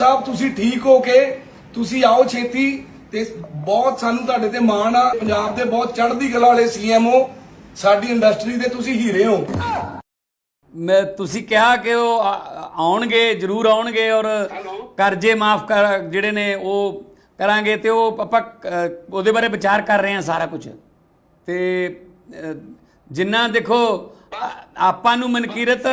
ਸਾਹਿਬ ਤੁਸੀਂ ਠੀਕ ਹੋ ਕੇ ਤੁਸੀਂ ਆਓ ਛੇਤੀ ਤੇ ਬਹੁਤ ਸਾਨੂੰ ਤੁਹਾਡੇ ਤੇ ਮਾਣ ਆ। ਪੰਜਾਬ ਦੇ ਬਹੁਤ ਚੜ੍ਹਦੀ ਕਲਾ ਵਾਲੇ ਸੀਐਮਓ ਸਾਡੀ ਇੰਡਸਟਰੀ ਦੇ ਤੁਸੀਂ ਹੀਰੇ ਹੋ। ਮੈਂ ਤੁਸੀਂ ਕਿਹਾ ਕਿ ਉਹ ਆ- ਆਉਣਗੇ ਜ਼ਰੂਰ ਆਉਣਗੇ ਔਰ ਕਰਜ਼ੇ ਮਾਫ ਕਰ ਜਿਹੜੇ ਨੇ ਉਹ ਕਰਾਂਗੇ ਤੇ ਉਹ ਆਪਾਂ ਅ, ਉਹਦੇ ਬਾਰੇ ਵਿਚਾਰ ਕਰ ਰਹੇ ਹਾਂ ਸਾਰਾ ਕੁਝ। ਤੇ ਅ, ਜਿੰਨਾ ਦੇਖੋ ਆਪਾਂ ਨੂੰ ਮਨਕੀਰਤ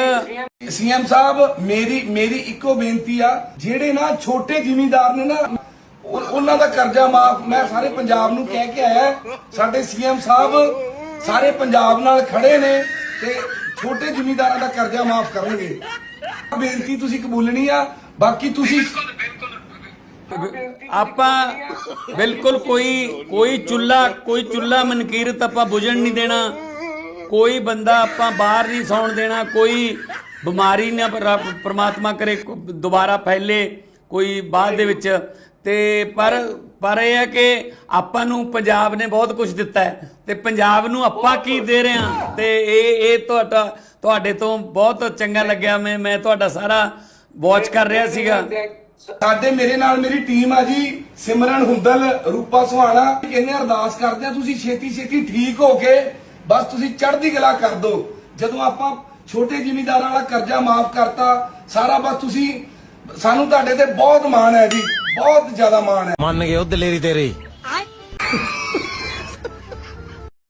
ਸੀਐਮ ਸਾਹਿਬ ਮੇਰੀ ਮੇਰੀ ਇੱਕੋ ਬੇਨਤੀ ਆ ਜਿਹੜੇ ਨਾ ਛੋਟੇ ਜ਼ਿਮੀਂਦਾਰ ਨੇ ਨਾ ਉਹ- ਉਹਨਾਂ ਦਾ ਕਰਜ਼ਾ ਮਾਫ ਮੈਂ ਸਾਰੇ ਪੰਜਾਬ ਨੂੰ ਕਹਿ ਕੇ ਆਇਆ। ਸਾਡੇ ਸੀਐਮ ਸਾਹਿਬ ਸਾਰੇ ਪੰਜਾਬ ਨਾਲ ਖੜੇ ਨੇ ਤੇ ਛੋਟੇ ਜ਼ਿਮੀਂਦਾਰਾਂ ਦਾ ਕਰਜ਼ਾ ਮਾਫ ਕਰਨਗੇ। ਬੇਨਤੀ ਤੁਸੀਂ ਕਬੂਲਣੀ ਆ ਬਾਕੀ ਤੁਸੀਂ ਆਪਾਂ ਬਿਲਕੁਲ ਕੋਈ ਕੋਈ ਚੁੱਲਾ ਕੋਈ ਚੁੱਲਾ ਮਨਕੀਰਤ ਆਪਾਂ ਬੁਝਣ ਨਹੀਂ ਦੇਣਾ। ਕੋਈ ਬੰਦਾ ਆਪਾਂ ਬਾਹਰ ਨਹੀਂ ਸੌਣ ਦੇਣਾ, ਕੋਈ ਬਿਮਾਰੀ ਨਾ ਪ੍ਰਮਾਤਮਾ ਕਰੇ ਦੁਬਾਰਾ ਫੈਲੇ, ਕੋਈ ਬਾਅਦ ਦੇ ਵਿੱਚ। ਤੇ ਪਰ ਪਰ ਇਹ ਹੈ ਕਿ ਆਪਾਂ ਨੂੰ ਪੰਜਾਬ ਨੇ ਬਹੁਤ ਕੁਝ ਦਿੱਤਾ ਹੈ। ਤੇ ਪੰਜਾਬ ਨੂੰ ਆਪਾਂ ਕੀ ਦੇ ਰਹੇ ਹਾਂ? ਤੇ ਇਹ ਇਹ ਤੁਹਾਡਾ, ਤੁਹਾਡੇ ਤੋਂ ਬਹੁਤ ਚੰਗਾ ਲੱਗਿਆ ਮੈਂ ਮੈਂ ਤੁਹਾਡਾ ਸਾਰਾ ਵਾਚ ਕਰ ਰਿਹਾ ਸੀਗਾ। ਸਾਡੇ ਮੇਰੇ ਨਾਲ ਮੇਰੀ ਟੀਮ ਆ ਜੀ, ਸਿਮਰਨ, ਹੁੰਦਲ, ਰੂਪਾ ਸੁਹਾਣਾ। ਕਹਿੰਦੇ ਅਰਦਾਸ ਕਰਦੇ ਆ, ਤੁਸੀਂ ਛੇਤੀ ਛੇਤੀ ਠੀਕ ਹੋ ਕੇ ਬਸ ਤੁਸੀਂ ਚੜ੍ਹਦੀ ਗਲਾ ਕਰ ਦਿਓ ਜਦੋਂ ਆਪਾਂ ਛੋਟੇ ਜ਼ਿਮੀਂਦਾਰਾਂ ਵਾਲਾ ਕਰਜ਼ਾ ਮਾਫ ਕਰਤਾ, ਸਾਰਾ ਬਸ ਤੁਸੀਂ, ਸਾਨੂੰ ਤੁਹਾਡੇ ਤੇ ਬਹੁਤ ਮਾਣ ਹੈ ਜੀ, ਬਹੁਤ ਜ਼ਿਆਦਾ ਮਾਣ ਹੈ। ਮੰਨ ਗਏ ਉਹ ਦਲੇਰੀ ਤੇਰੀ।